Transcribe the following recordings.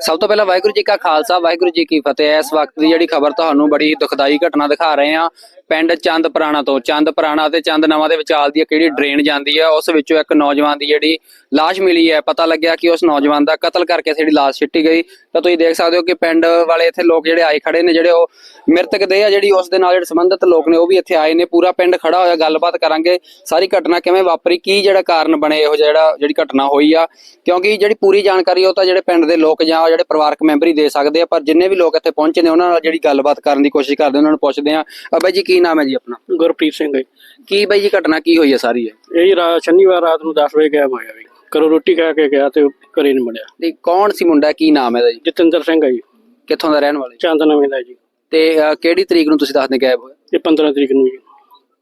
ਸਭ ਤੋਂ ਪਹਿਲਾਂ ਵਾਹਿਗੁਰੂ ਜੀ ਕਾ ਖਾਲਸਾ ਵਾਹਿਗੁਰੂ ਜੀ ਕੀ ਫਤਿਹ। ਇਸ ਵਕਤ ਦੀ ਜਿਹੜੀ ਖਬਰ ਤੁਹਾਨੂੰ ਬੜੀ ਦੁਖਦਾਈ ਘਟਨਾ ਦਿਖਾ ਰਹੇ ਹਾਂ। ਪਿੰਡ ਚੰਦ ਪੁਰਾਣਾ ਤੋਂ। ਚੰਦ ਪੁਰਾਣਾ ਤੇ ਚੰਦ ਨਵਾਂ ਦੇ ਵਿਚਾਲ ਦੀ ਕਿਹੜੀ ਡਰੇਨ ਜਾਂਦੀ ਹੈ, ਉਸ ਵਿੱਚੋਂ ਇੱਕ ਨੌਜਵਾਨ ਦੀ ਜਿਹੜੀ ਲਾਸ਼ ਮਿਲੀ ਹੈ। ਪਤਾ ਲੱਗਿਆ ਕਿ ਉਸ ਨੌਜਵਾਨ ਦਾ ਕਤਲ ਕਰਕੇ ਜਿਹੜੀ ਲਾਸ਼ ਸਿੱਟੀ ਗਈ। ਤਾਂ ਤੁਸੀਂ ਦੇਖ ਸਕਦੇ ਹੋ ਕਿ ਪਿੰਡ ਵਾਲੇ ਇੱਥੇ ਲੋਕ ਜਿਹੜੇ ਆਏ ਖੜੇ ਨੇ, ਜਿਹੜੇ ਉਹ ਮ੍ਰਿਤਕ ਦੇ ਆ, ਜਿਹੜੀ ਉਸ ਦੇ ਨਾਲ ਜਿਹੜੇ ਸੰਬੰਧਿਤ ਲੋਕ ਨੇ, ਉਹ ਵੀ ਇੱਥੇ ਆਏ ਨੇ। ਪੂਰਾ ਪਿੰਡ ਖੜਾ ਹੋਇਆ, ਗੱਲਬਾਤ ਕਰਾਂਗੇ ਸਾਰੀ ਘਟਨਾ ਕਿਵੇਂ ਵਾਪਰੀ, ਕੀ ਜਿਹੜਾ ਕਾਰਨ ਬਣੇ, ਇਹੋ ਜਿਹਾ ਜਿਹੜਾ, ਜਿਹੜੀ ਘਟਨਾ ਹੋਈ ਆ। ਕਿਉਂਕਿ ਜਿਹੜੀ ਪੂਰੀ ਜਾਣਕਾਰੀ ਉਹ ਤਾਂ ਜਿਹੜੇ ਪਿੰਡ ਦੇ ਲੋਕ ਜਾਂ ਜਿਹੜੇ ਪਰਿਵਾਰਕ ਮੈਂਬਰ ਹੀ ਦੇ ਸਕਦੇ ਆ, ਪਰ ਜਿੰਨੇ ਵੀ ਲੋਕ ਇੱਥੇ ਪਹੁੰਚੇ ਨੇ, ਉਹਨਾਂ ਨਾਲ ਜਿਹੜੀ ਗੱਲਬਾਤ ਕਰਨ ਦੀ ਕੋਸ਼ਿਸ਼ ਕਰਦੇ ਉਹਨਾਂ ਨੂੰ ਪੁੱਛਦੇ ਆ ਬਾਈ ਜੀ, ਕੀ ਨਾਮ ਹੈ ਜੀ ਆਪਣਾ? ਗੁਰਪ੍ਰੀਤ ਸਿੰਘ ਹੈ ਕੀ ਬਾਈ ਜੀ ਘਟਨਾ ਕੀ ਹੋਈ ਹੈ ਸਾਰੀ ਇਹ? ਇਹ ਜੀ ਰਾਤ ਸ਼ਨੀਵਾਰ ਰਾਤ ਨੂੰ 10 ਵਜੇ ਗਾਇਬ ਹੋਇਆ ਵੀ। ਘਰੋਂ ਰੋਟੀ ਖਾ ਕੇ ਗਿਆ ਤੇ ਘਰੇ ਨਹੀਂ ਮੁੜਿਆ। ਤੇ ਕੌਣ ਸੀ ਮੁੰਡਾ? ਕੀ ਨਾਮ ਹੈ ਇਹਦਾ ਜੀ? ਜਤਿੰਦਰ ਸਿੰਘ ਹੈ ਜੀ। ਕਿੱਥੋਂ ਦਾ ਰਹਿਣ ਵਾਲੇ? ਚੰਦ ਨਵੇਂ ਦਾ ਜੀ। ਤੇ ਕਿਹੜੀ ਤਰੀਕ ਨੂੰ ਤੁਸੀਂ ਦੱਸਦੇ ਗਾਇਬ ਹੋਏ? ਇਹ 15 ਤਰੀਕ ਨੂੰ ਜੀ।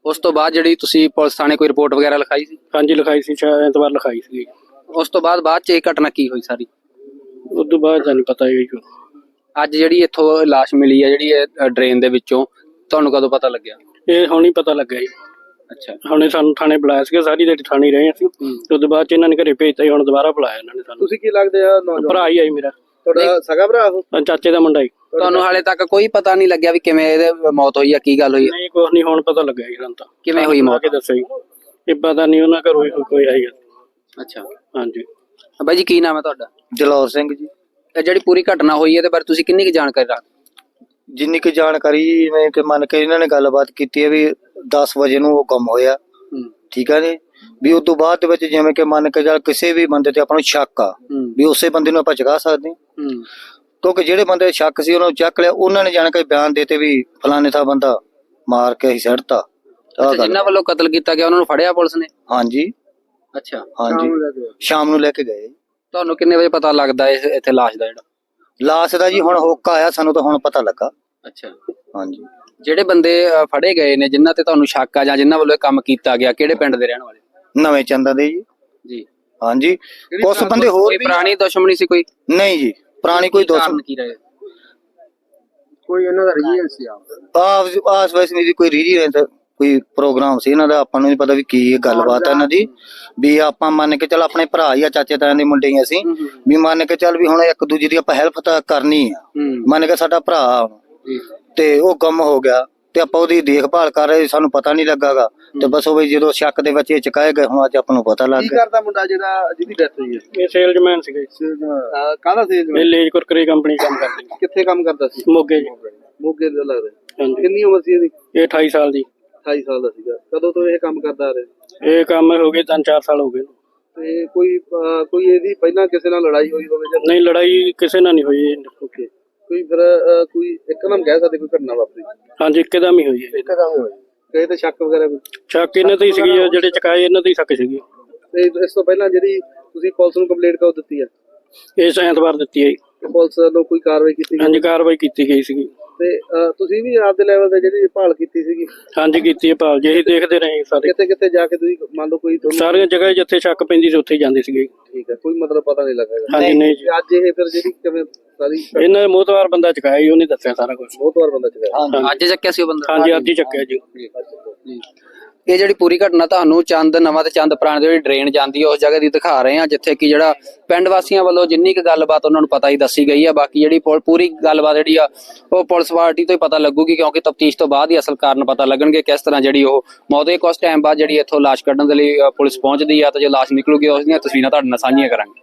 ਉਸ ਤੋਂ ਬਾਅਦ ਜਿਹੜੀ ਤੁਸੀਂ ਪੁਲਿਸ ਥਾਣੇ ਕੋਈ ਰਿਪੋਰਟ ਵਗੈਰਾ ਲਿਖਾਈ ਸੀ? ਹਾਂਜੀ ਲਿਖਾਈ ਸੀ ਸ਼ਾਇਦ ਐਤਵਾਰ ਲਿਖਾਈ ਸੀ ਉਸ ਤੋਂ ਬਾਅਦ ਬਾਅਦ ਚ ਇਹ ਘਟਨਾ ਕੀ ਹੋਈ ਸਾਰੀ? ਉਸ ਤੋਂ ਬਾਅਦ ਤਾਂ ਨਹੀਂ ਪਤਾ ਜੀ ਅੱਜ ਜਿਹੜੀ ਇੱਥੋਂ ਲਾਸ਼ ਮਿਲੀ ਹੈ ਜਿਹੜੀ ਇਹ ਡਰੇਨ ਦੇ ਵਿੱਚੋਂ ਤੁਹਾਨੂੰ ਕਦੋਂ ਪਤਾ ਲੱਗਿਆ? ਇਹ ਹੁਣ ਹੀ ਪਤਾ ਲੱਗਾ ਜੀ। ਅੱਛਾ। ਹੁਣੇ ਸਾਨੂੰ ਥਾਣੇ ਬੁਲਾਇਆ ਸੀਗਾ ਸਾਰੀ ਦਿਹਾੜੀ ਥਾਣੇ ਹੀ ਰਹੇ ਅਸੀਂ। ਉਸ ਤੋਂ ਬਾਅਦ ਚ ਇਹਨਾਂ ਨੇ ਘਰੇ ਭੇਜਤਾ ਜੀ ਹੁਣ ਦੁਬਾਰਾ ਬੁਲਾਇਆ ਇਹਨਾਂ ਨੇ ਸਾਨੂੰ। ਤੁਸੀਂ ਕੀ ਲੱਗਦੇ ਆ ਨੌਜਵਾਨ? ਭਰਾ ਹੀ ਆਈ ਮੇਰਾ। ਤੁਹਾਡਾ ਸਗਾ ਭਰਾ ਉਹ? ਚਾਚੇ ਦਾ ਮੁੰਡਾ ਜੀ। ਤੁਹਾਨੂੰ ਹਾਲੇ ਤੱਕ ਕੋਈ ਪਤਾ ਨਹੀਂ ਲੱਗਿਆ ਵੀ ਕਿਵੇਂ ਇਹਦੇ ਮੌਤ ਹੋਈ ਆ ਕੀ ਗੱਲ ਹੋਈ ਆ? ਨਹੀਂ ਕੁਛ ਨਹੀਂ ਹੁਣ ਪਤਾ ਲੱਗਾ ਜੀ ਸਾਨੂੰ ਤਾਂ। ਕਿਵੇਂ ਹੋਈ ਆ ਮੌਤ? ਕੇ ਦੱਸੋ ਜੀ। ਇਹ ਪਤਾ ਨਹੀਂ ਉਹਨਾਂ ਘਰੋਂ ਹੀ ਕੋਈ ਆਈ ਅੱਛਾ। ਹਾਂਜੀ। ਬਾਈ ਜੀ ਕੀ ਨਾਮ ਹੈ ਤੁਹਾਡਾ? ਜਲੌਰ ਸਿੰਘ ਜੀ। ਇਹ ਜਿਹੜੀ ਪੂਰੀ ਘਟਨਾ ਹੋਈ ਹੈ ਇਹਦੇ ਬਾਰੇ ਤੁਸੀਂ ਕਿੰਨੀ ਕੁ ਜਾਣਕਾਰੀ ਰੱਖਦੇ ਜਿੰਨੀ ਕੁ ਜਾਣਕਾਰੀ ਜਿਵੇਂ ਕਿ ਮੰਨ ਕੇ ਇਹਨਾਂ ਨੇ ਗੱਲਬਾਤ ਕੀਤੀ ਹੈ ਵੀ 10 ਵਜੇ ਨੂੰ ਉਹ ਕੰਮ ਹੋਇਆ। ਠੀਕ ਹੈ ਜੀ? ਵੀ ਉਸ ਤੋਂ ਬਾਅਦ ਦੇ ਵਿੱਚ ਜਿਵੇਂ ਕਿ ਮੰਨ ਕੇ ਚੱਲ ਕਿਸੇ ਵੀ ਬੰਦੇ ਤੇ ਆਪਾਂ ਨੂੰ ਸ਼ੱਕ ਆ ਵੀ ਉਸੇ ਬੰਦੇ ਨੂੰ ਆਪਾਂ ਚੁਕਾ ਸਕਦੇ ਹਾਂ। ਕਿਉਂਕਿ ਜਿਹੜੇ ਬੰਦੇ ਤੇ ਸ਼ੱਕ ਸੀ ਉਹਨਾਂ ਨੂੰ ਚੱਕ ਲਿਆ ਉਹਨਾਂ ਨੇ ਜਾਣ ਕੇ ਬਿਆਨ ਦੇਤੇ ਵੀ ਫਲਾਣੇ ਥਾ ਬੰਦਾ ਮਾਰ ਕੇ ਹੀ ਸੜਤਾ ਜਿਨ੍ਹਾਂ ਵੱਲੋਂ ਕਤਲ ਕੀਤਾ ਗਿਆ ਉਹਨਾਂ ਨੂੰ ਫੜਿਆ ਪੁਲਿਸ ਨੇ? ਹਾਂਜੀ। ਅੱਛਾ ਹਾਂਜੀ। ਸ਼ਾਮ ਨੂੰ ਲੈ ਕੇ ਗਏ। ਤੁਹਾਨੂੰ ਕਿੰਨੇ ਵਜੇ ਪਤਾ ਲੱਗਦਾ ਇਸ ਇੱਥੇ ਲਾਸ਼ ਦਾ ਜਿਹੜਾ? ਲਾਸ਼ ਦਾ ਜੀ ਹੁਣ ਹੋਕਾ ਆਇਆ ਸਾਨੂੰ ਤਾਂ ਹੁਣ ਪਤਾ ਲੱਗਾ। ਅੱਛਾ। ਹਾਂਜੀ। ਜਿਹੜੇ ਬੰਦੇ ਅ, ਫੜੇ ਗਏ ਨੇ ਜਿਨ੍ਹਾਂ ਤੇ ਤੁਹਾਨੂੰ ਸ਼ੱਕ ਆ ਜਾਂ ਜਿਨ੍ਹਾਂ ਵੱਲੋਂ ਇਹ ਕੰਮ ਕੀਤਾ ਗਿਆ ਕਿਹੜੇ ਪਿੰਡ ਦੇ ਰਹਿਣ ਵਾਲੇ? ਨਵੇਂ ਚੰਦਾਂ ਦੇ ਜੀ। ਜੀ। ਹਾਂਜੀ। ਕੁਝ ਬੰਦੇ ਹੋਰ ਕੋਈ ਵੀ ਪੁਰਾਣੀ ਦੁਸ਼ਮਣੀ ਸੀ ਕੋਈ? ਨਹੀਂ ਜੀ। ਪੁਰਾਣੀ ਕੋਈ ਦੋਸ਼ ਕਾਰਨ ਕੀ ਰਹੇ? ਕੋਈ ਇਹਨਾਂ ਦਾ ਰਜੀਅਨ ਸੀ ਆਸ ਆਸ ਵੈਸ ਮੇਰੀ ਕੋਈ ਰੀਜੀ ਨਹੀਂ ਤਾਂ ਕੋਈ ਪ੍ਰੋਗਰਾਮ ਸੀ ਇਹਨਾਂ ਦਾ ਆਪਾਂ ਨੂੰ ਨਹੀਂ ਪਤਾ ਵੀ ਕੀ ਇਹ ਗੱਲਬਾਤ ਹੈ ਇਹਨਾਂ ਦੀ। ਵੀ ਆਪਾਂ ਮੰਨ ਕੇ ਚੱਲ ਆਪਣੇ ਭਰਾ ਹੀ ਆ ਚਾਚੇ ਤਾਇਆਂ ਦੇ ਮੁੰਡੇ ਹੀ ਅਸੀਂ। ਵੀ ਮੰਨ ਕੇ ਚੱਲ ਵੀ ਹੁਣ ਇੱਕ ਦੂਜੇ ਦੀ ਆਪਾਂ ਹੈਲਪ ਤਾਂ ਕਰਨੀ ਆ। ਹੂੰ। ਮੰਨ ਕੇ ਸਾਡਾ ਭਰਾ ਆ। ਤੇ ਉਹ ਗੁੰਮ ਹੋ ਗਿਆ ਤੇ ਆਪਾਂ ਉਹਦੀ ਦੇਖਭਾਲ ਕਰ ਰਹੇ ਸਾਨੂੰ ਪਤਾ ਨਹੀਂ ਲੱਗਾਗਾ। ਤੇ ਬਸ ਉਹ ਵੀ ਜਦੋਂ ਸ਼ੱਕ ਦੇ ਵਿੱਚ ਇਹ ਚੁਕਾਏ ਗਏ ਹੁਣ ਅੱਜ ਆਪਾਂ ਨੂੰ ਪਤਾ ਲੱਗ ਕੀ ਗਿਆ। ਕਰਦਾ ਮੁੰਡਾ ਜਿਹੜਾ ਜਿਹਦੀ ਡੈਥ ਹੋਈ ਹੈ? ਇਹ ਸੇਲਜ਼ਮੈਨ ਸੀਗਾ। ਅਹ ਕਾਹਦਾ ਸੀ ਇਹ ਲੇਜ ਕੁਰਕਰੇ ਕੰਪਨੀ ਕੰਮ ਕਰਦੇ। ਕਿੱਥੇ ਕੰਮ ਕਰਦਾ ਸੀ? ਮੋਗੇ ਜੀ। ਮੋਗੇ ਦਾ ਲੱਗਦਾ। ਹਾਂਜੀ। ਕਿੰਨੀ ਉਮਰ ਸੀ ਇਹਦੀ? ਇਹ 28 ਸਾਲ ਦੀ। 28 ਸਾਲ ਦਾ ਸੀਗਾ। ਕਦੋਂ ਤੋਂ ਇਹ ਕੰਮ ਕਰਦਾ ਆ ਰਿਹਾ? ਇਹ ਕੰਮ ਹੋ ਗਏ ਤਿੰਨ ਚਾਰ ਸਾਲ ਹੋ ਗਏ। ਤੇ ਕੋਈ ਅਹ ਕੋਈ ਇਹਦੀ ਪਹਿਲਾਂ ਕਿਸੇ ਨਾਲ ਲੜਾਈ ਹੋਈ ਹੋਵੇ ਜਾਂ ਨਹੀਂ ਲੜਾਈ ਕਿਸੇ ਨਾਲ ਨਹੀਂ ਹੋਈ। ਇਹ। ਓਕੇ ਕੋਈ ਫਿਰ ਅਹ, ਕੋਈ ਇੱਕਦਮ ਕਹਿ ਸਕਦੇ ਕੋਈ ਘਟਨਾ ਵਾਪਰੀ? ਹਾਂਜੀ ਇੱਕਦਮ ਹੀ ਹੋਈ ਹੈ ਇੱਕਦਮ ਹੋਈ। ਕਿਸੇ ਤੇ ਸ਼ੱਕ ਵਗੈਰਾ ਕੋਈ ਸ਼ੱਕ ਇਹਨਾਂ ਤੇ ਹੀ ਸੀਗੀ ਜਿਹੜੇ ਚਕਾਏ ਇਹਨਾਂ ਤੇ ਹੀ ਸ਼ੱਕ ਸੀਗੀ। ਤੇ ਇਸ ਤੋਂ ਪਹਿਲਾਂ ਜਿਹੜੀ ਤੁਸੀਂ ਪੁਲਿਸ ਨੂੰ ਕੰਪਲੇਂਟ ਕਦੋਂ ਦਿੱਤੀ ਆ ਇਸ ਐਤਵਾਰ ਦਿੱਤੀ ਹੈ ਜੀ। ਤੇ ਪੁਲਿਸ ਵੱਲੋਂ ਕੋਈ ਕਾਰਵਾਈ ਕੀਤੀ ਗਈ? ਹਾਂਜੀ ਕਾਰਵਾਈ ਕੀਤੀ ਗਈ ਸੀਗੀ। ਤੇ ਅਹ, ਤੁਸੀਂ ਵੀ ਆਪਦੇ ਲੈਵਲ ਤੇ ਜਿਹੜੀ ਭਾਲ ਕੀਤੀ ਸੀਗੀ? ਹਾਂਜੀ ਕੀਤੀ ਹੈ ਭਾਲ ਜੀ ਦੇਖਦੇ ਰਹੇ ਸਾਰੇ। ਕਿਤੇ ਕਿਤੇ ਜਾ ਕੇ ਤੁਸੀਂ ਮੰਨ ਲਓ ਕੋਈ ਤੁਹਾਨੂੰ ਸਾਰੀਆਂ ਜਗ੍ਹਾ ਜਿੱਥੇ ਸ਼ੱਕ ਪੈਂਦੀ ਸੀ ਉੱਥੇ ਹੀ ਜਾਂਦੇ ਸੀਗੇ। ਠੀਕ ਹੈ ਕੋਈ ਮਤਲਬ ਪਤਾ ਨਹੀਂ ਲੱਗਾ ਹੈਗਾ। ਹਾਂਜੀ ਨਹੀਂ। ਜੀ। ਅੱਜ ਇਹ ਫਿਰ ਜਿਹੜੀ ਕਿਵੇਂ ਸਾਰੀ ਇਹਨਾਂ ਨੇ ਮੋਤਵਾਰ ਬੰਦਾ ਚਕਾਇਆ ਜੀ ਉਹਨੇ ਦੱਸਿਆ ਸਾਰਾ ਕੁਝ ਬਹੁਤ ਵਾਰ ਬੰਦਾ ਚੁੱਕਿਆ ਅੱਜ ਚੱਕਿਆ ਸੀ ਉਹ ਬੰਦਾ? ਹਾਂਜੀ ਅੱਜ ਹੀ ਚੱਕਿਆ ਜੀ। ਇਹ ਜਿਹੜੀ ਪੂਰੀ ਘਟਨਾ ਤੁਹਾਨੂੰ ਚੰਦ ਨਵਾਂ ਤੇ ਚੰਦ ਪੁਰਾਣੇ ਦੀ ਜਿਹੜੀ ਡਰੇਨ ਜਾਂਦੀ ਹੈ ਉਸ ਜਗ੍ਹਾ ਦੀ ਦਿਖਾ ਰਹੇ ਹਾਂ ਜਿੱਥੇ ਕਿ ਜਿਹੜਾ ਪਿੰਡ ਵਾਸੀਆਂ ਵੱਲੋਂ ਜਿੰਨੀ ਕੁ ਗੱਲਬਾਤ ਉਹਨਾਂ ਨੂੰ ਪਤਾ ਹੀ ਦੱਸੀ ਗਈ ਹੈ ਬਾਕੀ ਜਿਹੜੀ ਪੁਲ- ਪੂਰੀ ਗੱਲਬਾਤ ਜਿਹੜੀ ਆ ਉਹ ਪੁਲਿਸ ਪਾਰਟੀ ਤੋਂ ਹੀ ਪਤਾ ਲੱਗੂਗੀ ਕਿਉਂਕਿ ਤਫਤੀਸ਼ ਤੋਂ ਬਾਅਦ ਹੀ ਅਸਲ ਕਾਰਨ ਪਤਾ ਲੱਗਣਗੇ ਕਿਸ ਤਰ੍ਹਾਂ ਜਿਹੜੀ ਉਹ ਮੌਤ ਦੇ ਕੁਝ ਟਾਈਮ ਬਾਅਦ ਜਿਹੜੀ ਇੱਥੋਂ ਲਾਸ਼ ਕੱਢਣ ਦੇ ਲਈ ਅ, ਪੁਲਿਸ ਪਹੁੰਚਦੀ ਆ ਤੇ ਜੇ ਲਾਸ਼ ਨਿਕਲੂਗੀ ਉਸ ਦੀਆਂ ਤਸਵੀਰਾਂ ਤੁਹਾਡੇ ਨਾਲ ਸਾਂਝੀਆਂ ਕਰਾਂਗੇ।